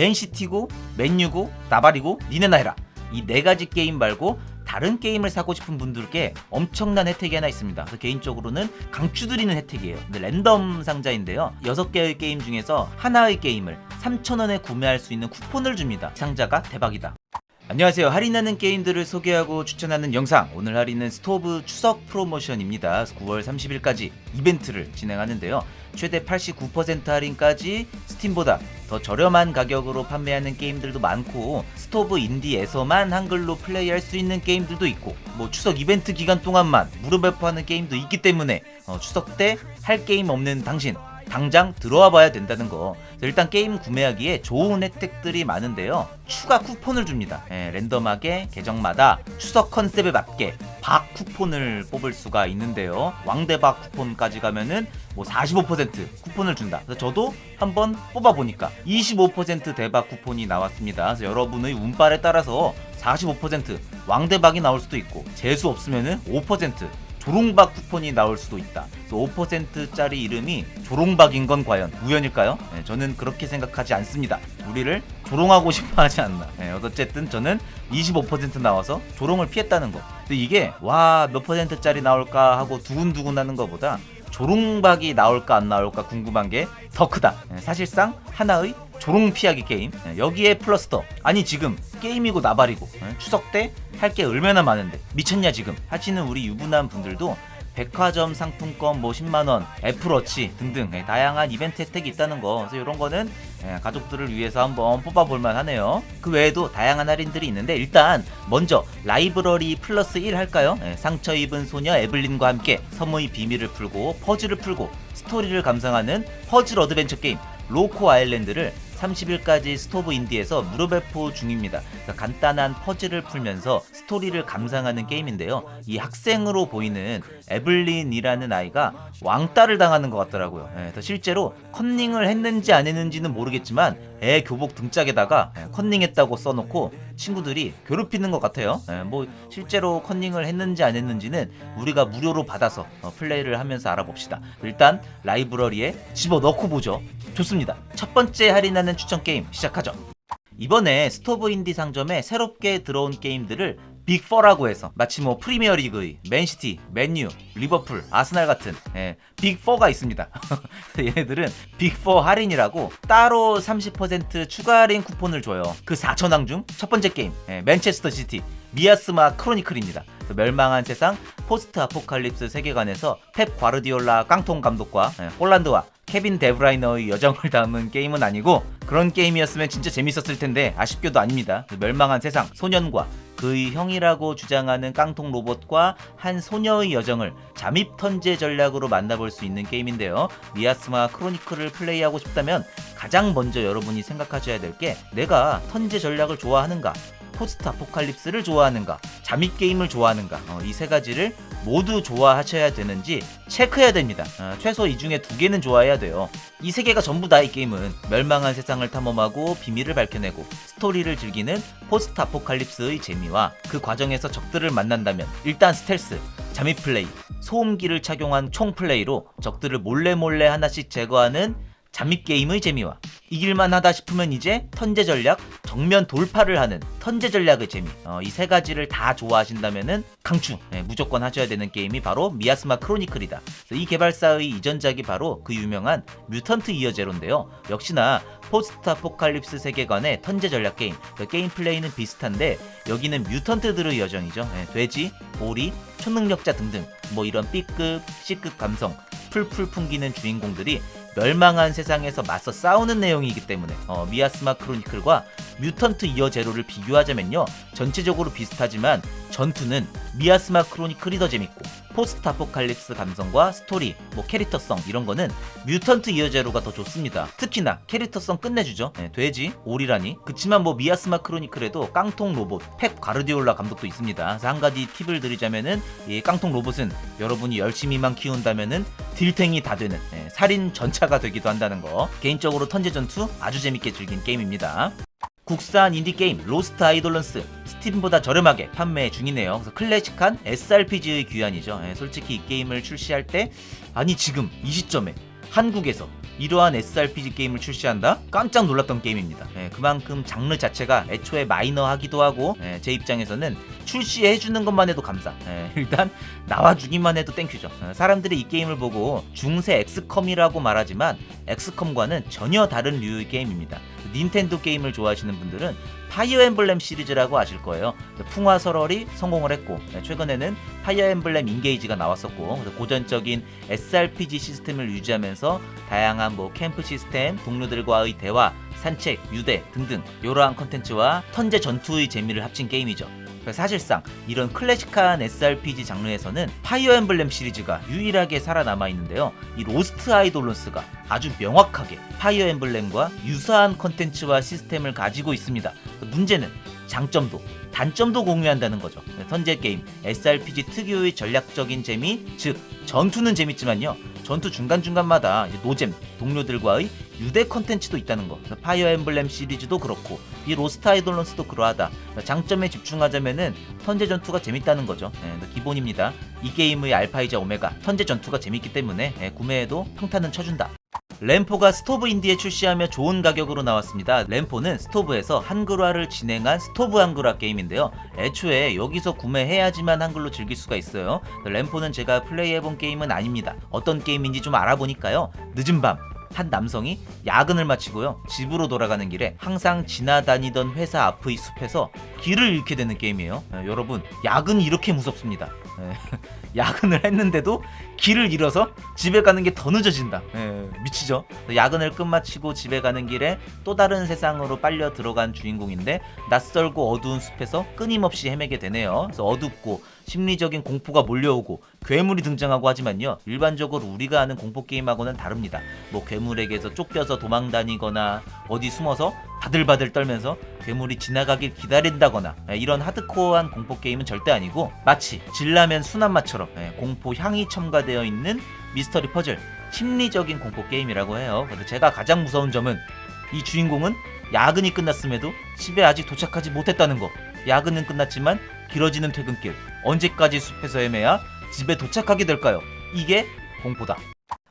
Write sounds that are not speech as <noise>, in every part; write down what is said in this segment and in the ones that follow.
맨시티고 맨유고 나발이고 니네나 해라 이 네 가지 게임 말고 다른 게임을 사고 싶은 분들께 엄청난 혜택이 하나 있습니다. 그래서 개인적으로는 강추드리는 혜택이에요. 랜덤 상자인데요. 6개의 게임 중에서 하나의 게임을 3,000원에 구매할 수 있는 쿠폰을 줍니다. 상자가 대박이다. 안녕하세요. 할인하는 게임들을 소개하고 추천하는 영상. 오늘 할인은 스토브 추석 프로모션입니다. 9월 30일까지 이벤트를 진행하는데요. 최대 89% 할인까지 스팀보다 더 저렴한 가격으로 판매하는 게임들도 많고 스토브 인디에서만 한글로 플레이할 수 있는 게임들도 있고 뭐 추석 이벤트 기간 동안만 무료 배포하는 게임도 있기 때문에 어, 추석 때 할 게임 없는 당신 당장 들어와 봐야 된다는 거. 일단 게임 구매하기에 좋은 혜택들이 많은데요. 추가 쿠폰을 줍니다. 예, 랜덤하게 계정마다 추석 컨셉에 맞게 박 쿠폰을 뽑을 수가 있는데요. 왕대박 쿠폰까지 가면은 뭐 45% 쿠폰을 준다. 그래서 저도 한번 뽑아 보니까 25% 대박 쿠폰이 나왔습니다. 그래서 여러분의 운빨에 따라서 45% 왕대박이 나올 수도 있고 재수 없으면은 5% 조롱박 쿠폰이 나올 수도 있다. 5%짜리 이름이 조롱박인 건 과연 우연일까요? 네, 저는 그렇게 생각하지 않습니다. 우리를 조롱하고 싶어 하지 않나. 네, 어쨌든 저는 25% 나와서 조롱을 피했다는 거. 근데 이게 와 몇 퍼센트짜리 나올까 하고 두근두근 하는 것보다 조롱박이 나올까 안 나올까 궁금한 게 더 크다. 네, 사실상 하나의 조롱 피하기 게임. 네, 여기에 플러스 더. 아니 지금 게임이고 나발이고 네, 추석 때 할 게 얼마나 많은데 미쳤냐 지금 하시는 우리 유부남 분들도 백화점 상품권 뭐 10만 원, 애플워치 등등 예, 다양한 이벤트 혜택이 있다는 거. 그래서 이런 거는 예, 가족들을 위해서 한번 뽑아볼 만 하네요. 그 외에도 다양한 할인들이 있는데 일단 먼저 라이브러리 플러스 1 할까요? 예, 상처 입은 소녀 에블린과 함께 섬의 비밀을 풀고 퍼즐을 풀고 스토리를 감상하는 퍼즐 어드벤처 게임 로코 아일랜드를 30일까지 스토브 인디에서 무료 배포 중입니다. 간단한 퍼즐을 풀면서 스토리를 감상하는 게임인데요. 이 학생으로 보이는 에블린이라는 아이가 왕따를 당하는 것 같더라고요. 예, 실제로 컨닝을 했는지 안 했는지는 모르겠지만 애 교복 등짝에다가 예, 컨닝했다고 써놓고 친구들이 괴롭히는 것 같아요. 예, 뭐 실제로 컨닝을 했는지 안 했는지는 우리가 무료로 받아서 어, 플레이를 하면서 알아봅시다. 일단 라이브러리에 집어 넣고 보죠. 좋습니다. 첫 번째 할인하는 추천 게임 시작하죠. 이번에 스토브 인디 상점에 새롭게 들어온 게임들을 빅4라고 해서 마치 뭐 프리미어리그의 맨시티, 맨유, 리버풀, 아스날 같은 예, 빅4가 있습니다. <laughs> 얘네들은 빅4 할인이라고 따로 30% 추가 할인 쿠폰을 줘요. 그 4천왕 중 첫 번째 게임 예, 맨체스터 시티 미아스마 크로니클입니다. 멸망한 세상 포스트 아포칼립스 세계관에서 펩 과르디올라 깡통 감독과 예, 홀란드와 케빈 데브라이너의 여정을 담은 게임은 아니고 그런 게임이었으면 진짜 재밌었을 텐데 아쉽게도 아닙니다. 그 멸망한 세상 소년과 그의 형이라고 주장하는 깡통 로봇과 한 소녀의 여정을 잠입 턴제 전략으로 만나볼 수 있는 게임인데요. 미아스마 크로니클을 플레이하고 싶다면 가장 먼저 여러분이 생각하셔야 될 게 내가 턴제 전략을 좋아하는가 포스트 아포칼립스를 좋아하는가, 잠입 게임을 좋아하는가, 어, 이세 가지를 모두 좋아하셔야 되는지 체크해야 됩니다. 어, 최소 이 중에 두 개는 좋아해야 돼요. 이 세 개가 전부 다 이 게임은 멸망한 세상을 탐험하고 비밀을 밝혀내고 스토리를 즐기는 포스트 아포칼립스의 재미와 그 과정에서 적들을 만난다면 일단 스텔스, 잠입 플레이, 소음기를 착용한 총 플레이로 적들을 몰래 몰래 하나씩 제거하는 잠입 게임의 재미와 이길만 하다 싶으면 이제 턴제 전략, 정면 돌파를 하는 턴제 전략의 재미 어, 이 세 가지를 다 좋아하신다면은 강추 예, 무조건 하셔야 되는 게임이 바로 미아스마 크로니클이다. 이 개발사의 이전작이 바로 그 유명한 뮤턴트 이어 제로인데요. 역시나 포스트 아포칼립스 세계관의 턴제 전략 게임 그 게임 플레이는 비슷한데 여기는 뮤턴트들의 여정이죠. 예, 돼지, 오리, 초능력자 등등 뭐 이런 B급, C급 감성 풀풀 풍기는 주인공들이 멸망한 세상에서 맞서 싸우는 내용이기 때문에 어, 미아스마 크로니클과 뮤턴트 이어 제로를 비교하자면요 전체적으로 비슷하지만 전투는 미아스마 크로니클이 더 재밌고 포스트 아포칼립스 감성과 스토리, 뭐 캐릭터성 이런 거는 뮤턴트 이어 제로가 더 좋습니다. 특히나 캐릭터성 끝내주죠. 네, 돼지, 오리라니. 그치만 뭐 미아스마 크로니클에도 깡통 로봇, 펩 가르디올라 감독도 있습니다. 그래서 한 가지 팁을 드리자면은 이 깡통 로봇은 여러분이 열심히만 키운다면은 딜탱이 다 되는 예, 살인 전차가 되기도 한다는 거. 개인적으로 턴제 전투 아주 재밌게 즐긴 게임입니다. 국산 인디게임 로스트 아이돌런스 스팀보다 저렴하게 판매 중이네요. 그래서 클래식한 SRPG의 귀환이죠. 예, 솔직히 이 게임을 출시할 때 아니 지금 이 시점에 한국에서 이러한 SRPG 게임을 출시한다? 깜짝 놀랐던 게임입니다. 예, 그만큼 장르 자체가 애초에 마이너하기도 하고 예, 제 입장에서는 출시해주는 것만 해도 감사. 예, <laughs> 일단 나와주기만 해도 땡큐죠. 어, 사람들이 이 게임을 보고 중세 엑스컴이라고 말하지만 엑스컴과는 전혀 다른 류의 게임입니다. 닌텐도 게임을 좋아하시는 분들은 파이어 엠블렘 시리즈라고 아실 거예요. 풍화 설월이 성공을 했고 네, 최근에는 파이어 엠블렘 인게이지가 나왔었고 고전적인 SRPG 시스템을 유지하면서 다양한 뭐 캠프 시스템, 동료들과의 대화, 산책, 유대 등등 이러한 컨텐츠와 턴제 전투의 재미를 합친 게임이죠. 그래서 사실상 이런 클래식한 SRPG 장르에서는 파이어 엠블렘 시리즈가 유일하게 살아남아 있는데요. 이 로스트 아이돌론스가 아주 명확하게 파이어 엠블렘과 유사한 컨텐츠와 시스템을 가지고 있습니다. 문제는 장점도 단점도 공유한다는 거죠. 턴제 게임 SRPG 특유의 전략적인 재미, 즉 전투는 재밌지만요. 전투 중간 중간마다 노잼 동료들과의 유대 컨텐츠도 있다는 거. 파이어 엠블렘 시리즈도 그렇고 이 로스트 아이돌런스도 그러하다. 장점에 집중하자면은 턴제 전투가 재밌다는 거죠. 예, 기본입니다. 이 게임의 알파이자 오메가 턴제 전투가 재밌기 때문에 예, 구매해도 평타는 쳐준다. 램포가 스토브 인디에 출시하며 좋은 가격으로 나왔습니다. 램포는 스토브에서 한글화를 진행한 스토브 한글화 게임인데요. 애초에 여기서 구매해야지만 한글로 즐길 수가 있어요. 램포는 제가 플레이해본 게임은 아닙니다. 어떤 게임인지 좀 알아보니까요. 늦은 밤 한 남성이 야근을 마치고요. 집으로 돌아가는 길에 항상 지나다니던 회사 앞의 숲에서 길을 잃게 되는 게임이에요. 예, 여러분 야근이 이렇게 무섭습니다. 예, <laughs> 야근을 했는데도 길을 잃어서 집에 가는 게 더 늦어진다. 예, 미치죠. 야근을 끝마치고 집에 가는 길에 또 다른 세상으로 빨려 들어간 주인공인데 낯설고 어두운 숲에서 끊임없이 헤매게 되네요. 그래서 어둡고 심리적인 공포가 몰려오고 괴물이 등장하고 하지만요. 일반적으로 우리가 아는 공포 게임하고는 다릅니다. 뭐 괴물에게서 쫓겨서 도망 다니거나 어디 숨어서 바들바들 떨면서 괴물이 지나가길 기다린다거나 예, 이런 하드코어한 공포 게임은 절대 아니고 마치 진라면 순한맛처럼 예, 공포 향이 첨가되어 있는 미스터리 퍼즐 심리적인 공포 게임이라고 해요 그래서 제가 가장 무서운 점은 이 주인공은 야근이 끝났음에도 집에 아직 도착하지 못했다는 거 야근은 끝났지만 길어지는 퇴근길 언제까지 숲에서 헤매야 집에 도착하게 될까요? 이게 공포다.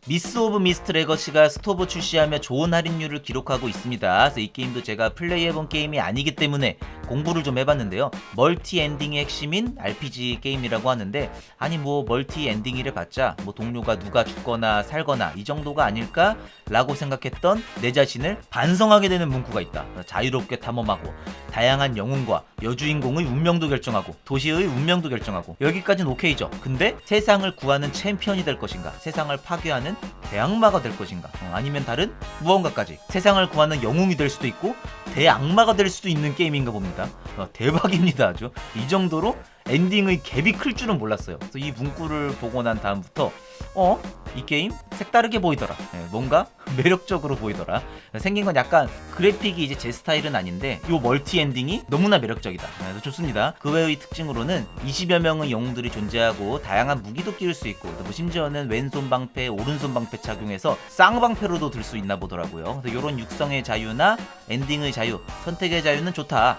미스 오브 미스트 레거시가 스토브 출시하며 좋은 할인율을 기록하고 있습니다. 그래서 이 게임도 제가 플레이해본 게임이 아니기 때문에 공부를 좀 해봤는데요. 멀티 엔딩의 핵심인 RPG 게임이라고 하는데 아니 뭐 멀티 엔딩이래 봤자 뭐 동료가 누가 죽거나 살거나 이 정도가 아닐까? 라고 생각했던 내 자신을 반성하게 되는 문구가 있다. 자유롭게 탐험하고 다양한 영웅과 여주인공의 운명도 결정하고 도시의 운명도 결정하고 여기까지는 오케이죠. 근데 세상을 구하는 챔피언이 될 것인가? 세상을 파괴하는 대악마가 될 것인가? 어, 아니면 다른 무언가까지 세상을 구하는 영웅이 될 수도 있고 대악마가 될 수도 있는 게임인가 봅니다. 어, 대박입니다, 아주. 이 정도로 엔딩의 갭이 클 줄은 몰랐어요. 그래서 이 문구를 보고 난 다음부터 어? 이 게임 색다르게 보이더라. 예, 뭔가 <laughs> 매력적으로 보이더라. 생긴 건 약간 그래픽이 이제 제 스타일은 아닌데 요 멀티 엔딩이 너무나 매력적이다. 예, 좋습니다. 그 외의 특징으로는 20여 명의 영웅들이 존재하고 다양한 무기도 끼울 수 있고 뭐 심지어는 왼손 방패, 오른손 방패 착용해서 쌍방패로도 들 수 있나 보더라고요. 그래서 이런 육성의 자유나 엔딩의 자유, 선택의 자유는 좋다.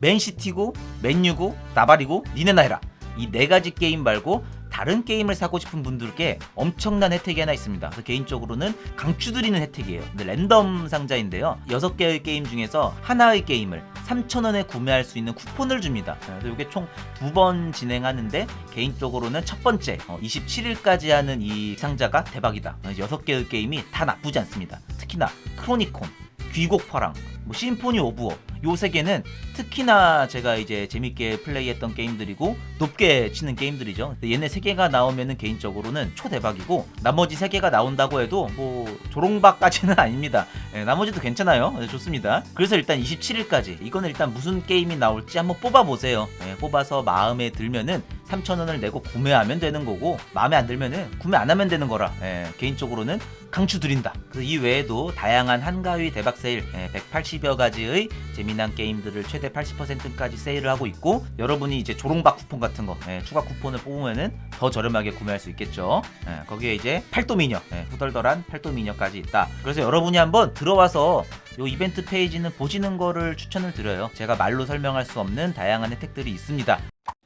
맨시티고 맨유고 나발이고 니네나 해라 이 네 가지 게임 말고 다른 게임을 사고 싶은 분들께 엄청난 혜택이 하나 있습니다. 그래서 개인적으로는 강추드리는 혜택이에요. 랜덤 상자인데요. 6개의 게임 중에서 하나의 게임을 3,000원에 구매할 수 있는 쿠폰을 줍니다. 그래서 이게 총 두 번 진행하는데 개인적으로는 첫 번째 27일까지 하는 이 상자가 대박이다. 6개의 게임이 다 나쁘지 않습니다. 특히나 크로니콘, 귀곡파랑, 뭐 심포니 오브 워 요세 개는 특히나 제가 이제 재밌게 플레이했던 게임들이고 높게 치는 게임들이죠. 얘네 세 개가 나오면은 개인적으로는 초대박이고 나머지 세 개가 나온다고 해도 뭐 조롱박까지는 <laughs> 아닙니다. 예, 나머지도 괜찮아요. 네, 좋습니다. 그래서 일단 27일까지 이거는 일단 무슨 게임이 나올지 한번 뽑아 보세요. 예, 뽑아서 마음에 들면은 3,000원을 내고 구매하면 되는 거고 마음에 안 들면은 구매 안 하면 되는 거라 예, 개인적으로는 강추 드린다. 그래서 이 외에도 다양한 한가위 대박 세일 예, 180여 가지의 재미난 게임들을 최대 80%까지 세일을 하고 있고 여러분이 이제 조롱박 쿠폰 같은 거 예, 추가 쿠폰을 뽑으면은 더 저렴하게 구매할 수 있겠죠. 예, 거기에 이제 팔도 미녀 예, 후덜덜한 팔도 미녀까지 있다. 그래서 여러분이 한번 들어와서 요 이벤트 페이지는 보시는 거를 추천을 드려요. 제가 말로 설명할 수 없는 다양한 혜택들이 있습니다.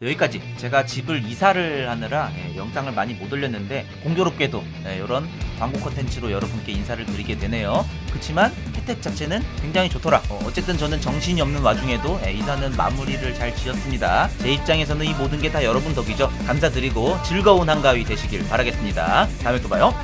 여기까지 제가 집을 이사를 하느라 예, 영상을 많이 못 올렸는데 공교롭게도 이런 광고 컨텐츠로 여러분께 인사를 드리게 되네요. 그렇지만 혜택 자체는 굉장히 좋더라. 어, 쨌든 저는 정신이 없는 와중에도 예, 이사는 마무리를 잘 지었습니다. 제 입장에서는 이 모든 게 다 여러분 덕이죠. 감사드리고 즐거운 한가위 되시길 바라겠습니다. 다음에 또 봐요.